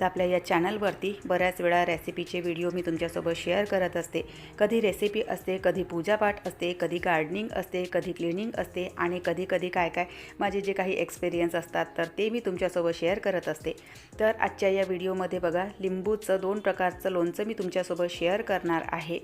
तर आपल्या या चॅनलवरती बऱ्याच वेळा रेसिपीचे व्हिडिओ मी तुमच्यासोबत शेअर करत असते. कधी रेसिपी असते कधी पूजापाठ असते कधी गार्डनिंग असते कधी क्लिनिंग असते आणि कधी कधी काय काय माझे जे काही एक्सपिरियन्स असतात तर ते मी तुमच्यासोबत शेअर करत असते. तर आजच्या या व्हिडिओमध्ये बघा लिंबूचं दोन प्रकारचं लोणचं मी तुमच्यासोबत शेअर करणार आहे.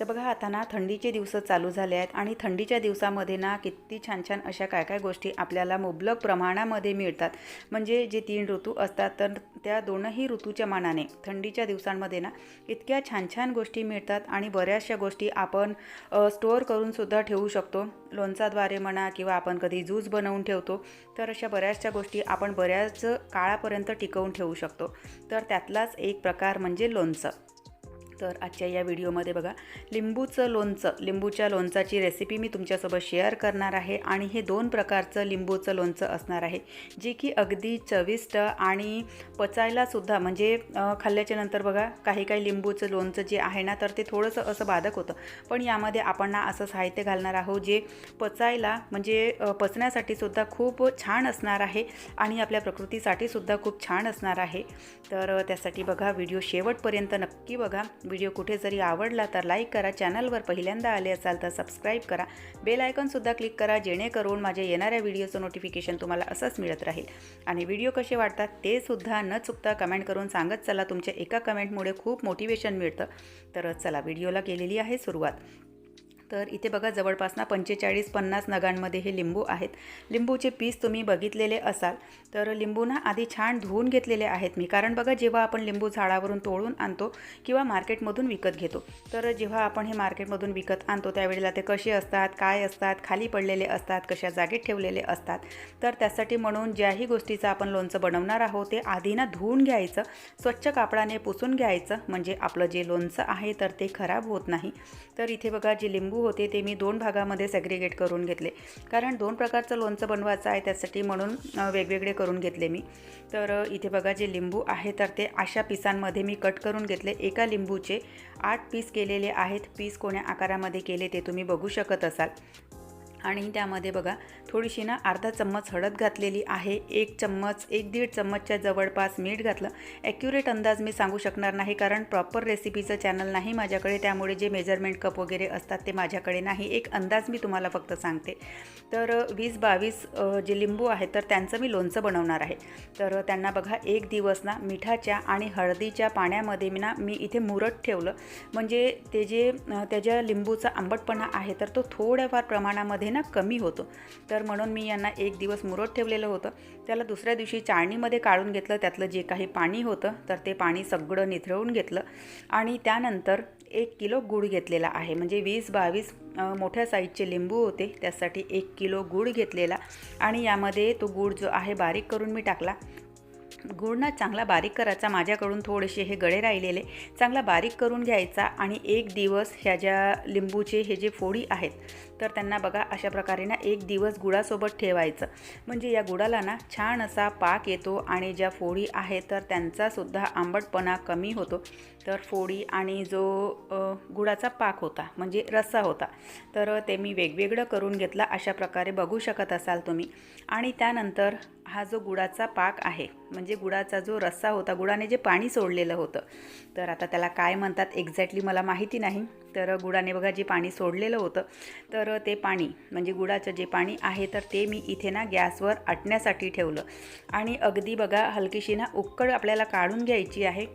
तर बघा आता ना थंडीचे दिवस चालू झाले आहेत आणि थंडीच्या दिवसामध्ये ना किती छान छान अशा काय काय गोष्टी आपल्याला मुबलक प्रमाणामध्ये मिळतात. म्हणजे जे तीन ऋतू असतात तर त्या दोनही ऋतूच्या मानाने थंडीच्या दिवसांमध्ये ना इतक्या छान छान गोष्टी मिळतात आणि बऱ्याचशा गोष्टी आपण स्टोअर करूनसुद्धा ठेवू शकतो. लोणचाद्वारे म्हणा किंवा आपण कधी ज्यूस बनवून ठेवतो तर अशा बऱ्याचशा गोष्टी आपण बऱ्याच काळापर्यंत टिकवून ठेवू शकतो. तर त्यातलाच एक प्रकार म्हणजे लोणचं. तर आजच्या या व्हिडिओमध्ये बघा लिंबूचं लोणचं लिंबूच्या लोणचाची रेसिपी मी तुमच्यासोबत शेअर करणार आहे आणि हे दोन प्रकारचं लिंबूचं लोणचं असणार आहे जे की अगदी चविष्ट आणि पचायलासुद्धा म्हणजे खाल्ल्याच्या नंतर बघा काही काही लिंबूचं लोणचं जे आहे ना तर ते थोडंसं असं बाधक होतं. पण यामध्ये आपण ना असं साहित्य घालणार आहोत जे पचायला म्हणजे पचण्यासाठी सुद्धा खूप छान असणार आहे आणि आपल्या प्रकृतीसाठी सुद्धा खूप छान असणार आहे. तर त्यासाठी बघा व्हिडिओ शेवटपर्यंत नक्की बघा. व्हिडिओ कुठे जरी आवडला तर लाईक करा. चॅनलवर पहिल्यांदा आले असाल तर सबस्क्राईब करा. बेल आयकॉनसुद्धा क्लिक करा जेणेकरून माझ्या येणाऱ्या व्हिडिओचं नोटिफिकेशन तुम्हाला असंच मिळत राहील. आणि व्हिडिओ कसे वाटतात ते सुद्धा न चुकता कमेंट करून सांगत चला. तुमच्या एका कमेंटमुळे खूप मोटिवेशन मिळतं. तर चला व्हिडिओला केलेली आहे सुरुवात. तर इथे बघा जवळपास ना पंचेचाळीस पन्नास नगांमध्ये हे लिंबू आहेत. लिंबूचे पीस तुम्ही बघितलेले असाल. तर लिंबू ना आधी छान धुवून घेतलेले आहेत मी. कारण बघा जेव्हा आपण लिंबू झाडावरून तोडून आणतो किंवा मार्केटमधून विकत घेतो तर जेव्हा आपण हे मार्केटमधून विकत आणतो त्यावेळेला ते कसे असतात काय असतात खाली पडलेले असतात कशा जागेत ठेवलेले असतात. तर त्यासाठी म्हणून ज्याही गोष्टीचं आपण लोणचं बनवणार आहोत ते आधी ना धुवून घ्यायचं स्वच्छ कापडाने पुसून घ्यायचं. म्हणजे आपलं जे लोणचं आहे तर ते खराब होत नाही. तर इथे बघा जे लिंबू होते ते मी दोन भागामध्ये सेग्रिगेट करून घेतले. कारण दोन प्रकारचं लोणचं बनवायचं आहे त्यासाठी म्हणून वेगवेगळे करून घेतले मी. तर इथे बघा जे लिंबू आहे तर ते अशा पिसांमध्ये मी कट करून घेतले. एका लिंबूचे आठ पीस केलेले आहेत. पीस कोण्या आकारामध्ये केले ते तुम्ही बघू शकत असाल. आणि त्यामध्ये बघा थोडीशी ना अर्धा चम्मच हळद घातलेली आहे एक चम्मच एक दीड चम्मचच्या जवळपास मीठ घातलं. ॲक्युरेट अंदाज मी सांगू शकणार नाही कारण प्रॉपर रेसिपीचं चॅनल नाही माझ्याकडे त्यामुळे जे मेजरमेंट कप वगैरे असतात ते माझ्याकडे नाही. एक अंदाज मी तुम्हाला फक्त सांगते. तर वीस बावीस जे लिंबू आहेत तर त्यांचं मी लोणचं बनवणार आहे. तर त्यांना बघा एक दिवस ना मिठाच्या आणि हळदीच्या पाण्यामध्ये मी ना मी इथे मुरत ठेवलं. म्हणजे ते जे त्याच्या लिंबूचा आंबटपणा आहे तर तो थोड्याफार प्रमाणामध्ये ना कमी होतो. तर म्हणून मी यांना एक दिवस मुरत ठेवलेलं होतं. त्याला दुसऱ्या दिवशी चाळणीमध्ये काढून घेतलं. त्यातलं जे काही पाणी होतं तर ते पाणी सगळं निथळवून घेतलं. आणि त्यानंतर एक किलो गूळ घेतलेला आहे. म्हणजे वीस बावीस मोठ्या साईजचे लिंबू होते. त्यासाठी एक किलो गूळ घेतलेला. आणि यामध्ये तो गूळ जो आहे बारीक करून मी टाकला. गूळ ना चांगला बारीक करायचा. माझ्याकडून थोडेसे हे गळे राहिलेले. चांगला बारीक करून घ्यायचा आणि एक दिवस ह्या ज्या लिंबूचे हे जे फोडी आहेत तर त्यांना बघा अशा प्रकारे ना एक दिवस गुळासोबत ठेवायचं. म्हणजे या गुळाला ना छान असा पाक येतो आणि ज्या फोडी आहेत तर त्यांचासुद्धा आंबटपणा कमी होतो. तर फोडी आणि जो गुळाचा पाक होता म्हणजे रस्सा होता तर ते मी वेगवेगळं करून घेतला. अशा प्रकारे बघू शकत असाल तुम्ही. आणि त्यानंतर हा जो गुळाचा पाक आहे म्हणजे गुळाचा जो रस्सा होता गुळाने जे पाणी सोडलेलं होतं तर आता त्याला काय म्हणतात एक्झॅक्टली मला माहिती नाही. तर गुळाने बघा जे पाणी सोडलेलं होतं तर ते पाणी म्हणजे गुळाचं जे पाणी आहे तर ते मी इथे ना गॅसवर आटण्यासाठी ठेवलं. आणि अगदी बघा हलकीशी ना उक्कड आपल्याला काढून घ्यायची आहे.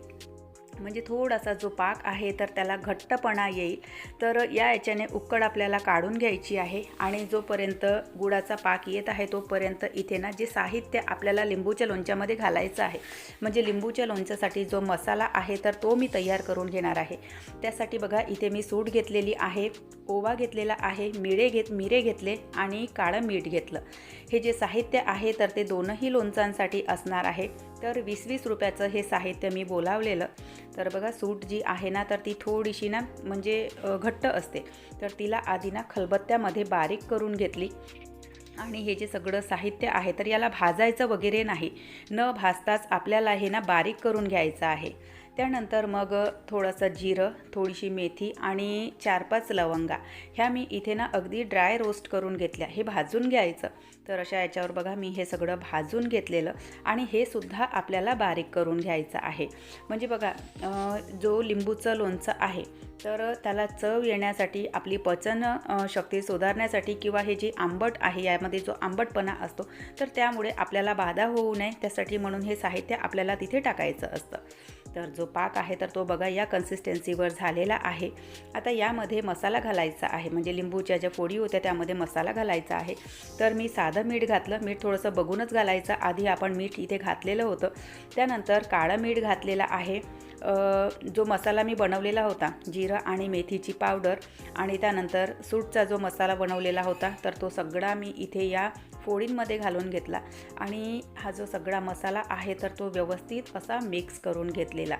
म्हणजे थोडासा जो पाक आहे तर त्याला घट्टपणा येईल. तर या याच्याने उकड आपल्याला काढून घ्यायची आहे आणि जोपर्यंत गुळाचा पाक येत आहे तोपर्यंत इथे ना जे साहित्य आपल्याला लिंबूच्या लोणच्यामध्ये घालायचं आहे म्हणजे लिंबूच्या लोणच्यासाठी जो मसाला आहे तर तो मी तयार करून घेणार आहे. त्यासाठी बघा इथे मी सूट घेतलेली आहे ओवा घेतलेला आहे मिळे घेत मिरे घेतले आणि काळं मीठ घेतलं. हे जे साहित्य आहे तर ते दोनही लोणचांसाठी असणार आहे. तर वीस वीस रुपयाचं हे साहित्य मी बोलावलेलं. तर बघा सूट जी आहे ना तर ती थोडीशी ना म्हणजे घट्ट असते. तर तिला आधी ना खलबत्त्यामध्ये बारीक करून घेतली. आणि हे जे सगळं साहित्य आहे तर याला भाजायचं वगैरे नाही. न भाजताच आपल्याला हे ना बारीक करून घ्यायचं आहे. त्यानंतर मग थोडंसं जिरं थोडीशी मेथी आणि चार पाच लवंगा. ह्या मी इथे ना अगदी ड्राय रोस्ट करून घेतल्या. हे भाजून घ्यायचं. तर अशा याच्यावर बघा मी हे सगळं भाजून घेतलेलं आणि हे सुद्धा आपल्याला बारीक करून घ्यायचं आहे. म्हणजे बघा जो लिंबूचं लोणचं आहे तर त्याला चव येण्यासाठी आपली पचन शक्ती सुधारण्यासाठी किंवा हे जे आंबट आहे यामध्ये जो आंबटपणा असतो तर त्यामुळे आपल्याला बाधा होऊ नये. त्यासाठी म्हणून हे साहित्य आपल्याला तिथे टाकायचं असतं. तर जो पाक आहे तर तो बघा या कन्सिस्टन्सीवर झालेला आहे. आता यामध्ये मसाला घालायचा आहे. म्हणजे लिंबूच्या ज्या फोडी होत्या त्यामध्ये मसाला घालायचा आहे. तर मी साधं मीठ घातलं. मीठ थोडंसं बघूनच घालायचं. आधी आपण मीठ इथे घातलेलं होतं. त्यानंतर काळं मीठ घातलेलं आहे. जो मसाला मी बनवलेला होता जिरं आणि मेथीची पावडर आणि त्यानंतर सूटचा जो मसाला बनवलेला होता तर तो सगळा मी इथे या फोडींमध्ये घालून घेतला आणि हा जो सगळा मसाला आहे तर तो व्यवस्थित असा मिक्स करून घेतलेला.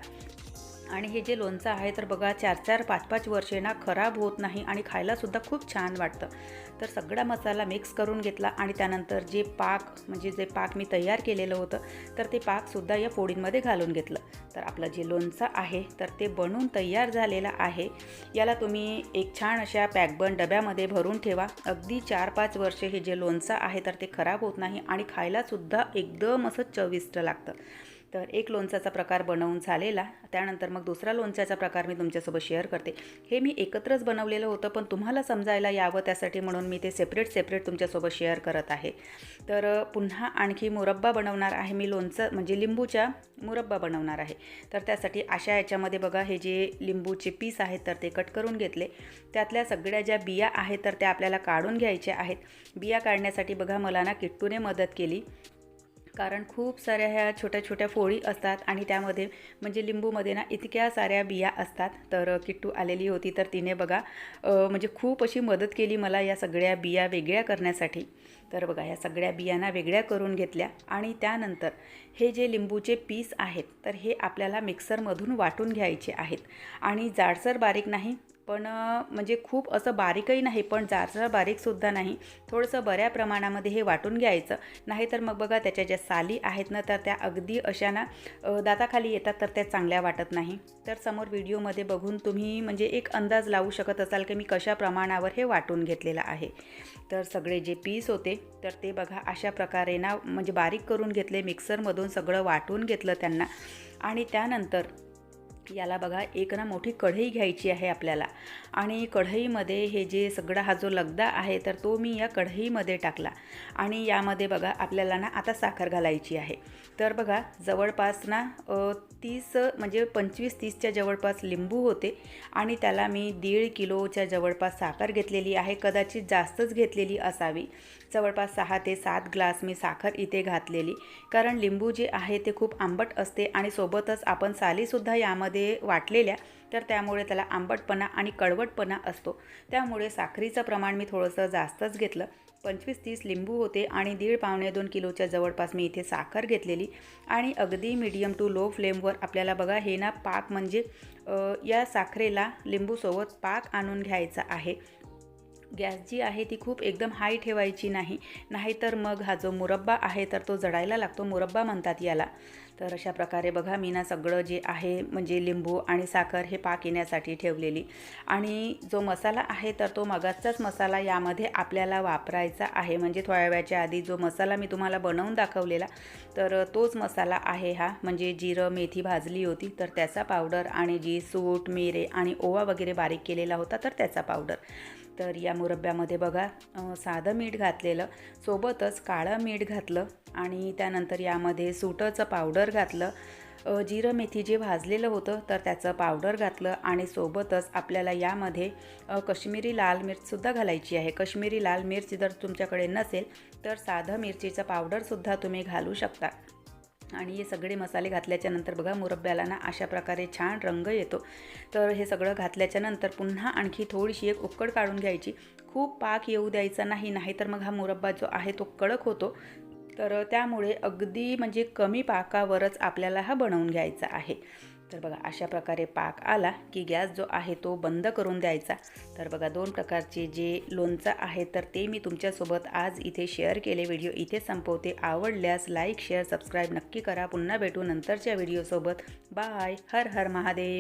आणि हे जे लोणचं आहे तर बघा चार चार पाच पाच वर्षे ना खराब होत नाही आणि खायलासुद्धा खूप छान वाटतं. तर सगळा मसाला मिक्स करून घेतला आणि त्यानंतर जे पाक म्हणजे जे पाक मी तयार केलेलं होतं तर ते पाकसुद्धा या फोडींमध्ये घालून घेतलं. तर आपलं जे लोणचं आहे तर ते बनून तयार झालेलं आहे. याला तुम्ही एक छान अशा पॅकबन डब्यामध्ये भरून ठेवा. अगदी चार पाच वर्षे हे जे लोणचं आहे तर ते खराब होत नाही आणि खायलासुद्धा एकदम असं चविष्ट लागतं. तर एक लोणचाचा प्रकार बनवून झालेला. त्यानंतर मग दुसरा लोणच्याचा प्रकार मी तुमच्यासोबत शेअर करते. हे मी एकत्रच बनवलेलं होतं पण तुम्हाला समजायला यावं त्यासाठी म्हणून मी ते सेपरेट सेपरेट तुमच्यासोबत शेअर करत आहे. तर पुन्हा आणखी मुरब्बा बनवणार आहे मी लोणचं म्हणजे लिंबूच्या मुरब्बा बनवणार आहे. तर त्यासाठी अशा याच्यामध्ये बघा हे जे लिंबूचे पीस आहेत तर ते कट करून घेतले. त्यातल्या सगळ्या ज्या बिया आहेत तर त्या आपल्याला काढून घ्यायच्या आहेत. बिया काढण्यासाठी बघा मला ना किट्टूने मदत केली. कारण खूप साऱ्या ह्या छोट्या छोट्या फोळी असतात आणि त्यामध्ये म्हणजे लिंबूमध्ये ना इतक्या साऱ्या बिया असतात. तर किट्टू आलेली होती तर तिने बघा म्हणजे खूप अशी मदत केली मला या सगळ्या बिया वेगळ्या करण्यासाठी. तर बघा या सगळ्या बियांना वेगळ्या करून घेतल्या आणि त्यानंतर हे जे लिंबूचे पीस आहेत तर हे आपल्याला मिक्सरमधून वाटून घ्यायचे आहेत. आणि जाडसर बारीक नाही पण म्हणजे खूप असं बारीकही नाही पण जाडसर बारीकसुद्धा नाही. थोडंसं बऱ्या प्रमाणामध्ये हे वाटून घ्यायचं. नाहीतर मग बघा त्याच्या ज्या साली आहेत ना तर त्या अगदी अशा ना दाताखाली येतात तर त्या चांगल्या वाटत नाही. तर समोर व्हिडिओमध्ये बघून तुम्ही म्हणजे एक अंदाज लावू शकत असाल की मी कशा प्रमाणावर हे वाटून घेतलेलं आहे. तर सगळे जे पीस होते तर ते बघा अशा प्रकारे ना म्हणजे बारीक करून घेतले मिक्सरमधून सगळं वाटून घेतलं त्यांना. आणि त्यानंतर याला बघा एक ना मोठी कढई घ्यायची आहे आपल्याला. आणि कढईमध्ये हे जे सगळा हा जो लगदा आहे तर तो मी या कढईमध्ये टाकला. आणि यामध्ये बघा आपल्याला ना आता साखर घालायची आहे. तर बघा जवळपास ना तीस म्हणजे पंचवीस तीसच्या जवळपास लिंबू होते. आणि त्याला मी दीड किलोच्या जवळपास साखर घेतलेली आहे. कदाचित जास्तच घेतलेली असावी. जवळपास सहा ते सात ग्लास मी साखर इथे घातलेली. कारण लिंबू जे आहे ते खूप आंबट असते आणि सोबतच आपण सालीसुद्धा यामध्ये वाटलेल्या तर त्यामुळे त्याला आंबटपणा आणि कडवटपणा असतो. त्यामुळे साखरीचं प्रमाण मी थोडंसं जास्तच घेतलं. पंचवीस तीस लिंबू होते आणि दीड पावणे दोन किलोच्या जवळपास मी इथे साखर घेतलेली. आणि अगदी मीडियम टू लो फ्लेमवर आपल्याला बघा हे ना पाक म्हणजे या साखरेला लिंबूसोबत पाक आणून घ्यायचा आहे. गॅस जी आहे ती खूप एकदम हाय ठेवायची नाही. नाहीतर मग हा जो मुरब्बा आहे तर तो जडायला लागतो. मुरब्बा म्हणतात याला. तर अशा प्रकारे बघा मी ना सगळं जे आहे म्हणजे लिंबू आणि साखर हे पाक येण्यासाठी ठेवलेली. आणि जो मसाला आहे तर तो मगाचाच मसाला यामध्ये आपल्याला वापरायचा आहे. म्हणजे थोड्या वेळाच्या आधी जो मसाला मी तुम्हाला बनवून दाखवलेला तर तोच मसाला आहे हा. म्हणजे जिरं मेथी भाजली होती तर त्याचा पावडर आणि जी सूट मिरे आणि ओवा वगैरे बारीक केलेला होता तर त्याचा पावडर. तर या मुरब्ब्यामध्ये बघा साधं मीठ घातलेलं सोबतच काळं मीठ घातलं आणि त्यानंतर यामध्ये सुटचं पावडर घातलं. जिरं मेथी जे भाजलेलं होतं तर त्याचं पावडर घातलं आणि सोबतच आपल्याला यामध्ये कश्मीरी लाल मिरचसुद्धा घालायची आहे. कश्मीरी लाल मिरची जर तुमच्याकडे नसेल तर साधं मिरचीचं पावडरसुद्धा तुम्ही घालू शकता. आणि हे सगळे मसाले घातल्याच्या नंतर बघा मुरब्ब्याला ना अशा प्रकारे छान रंग येतो. तर हे सगळं घातल्याच्या नंतर पुन्हा आणखी थोडीशी एक उकड काढून घ्यायची. खूप पाक येऊ द्यायचा नाही नाहीतर मग हा मुरब्बा जो आहे तो कडक होतो. तर त्यामुळे अगदी म्हणजे कमी पाकावरच आपल्याला हा बनवून घ्यायचा आहे. तर बघा अशा प्रकारे पाक आला की गॅस जो आहे तो बंद करून द्यायचा. तर बघा दोन प्रकारचे जे लोणचं आहे तर ते मी तुमच्यासोबत आज इथे शेअर केले. व्हिडिओ इथे संपवते. आवडल्यास लाईक शेअर सबस्क्राईब नक्की करा. पुन्हा भेटू नंतरच्या व्हिडिओसोबत. बाय. हर हर महादेव.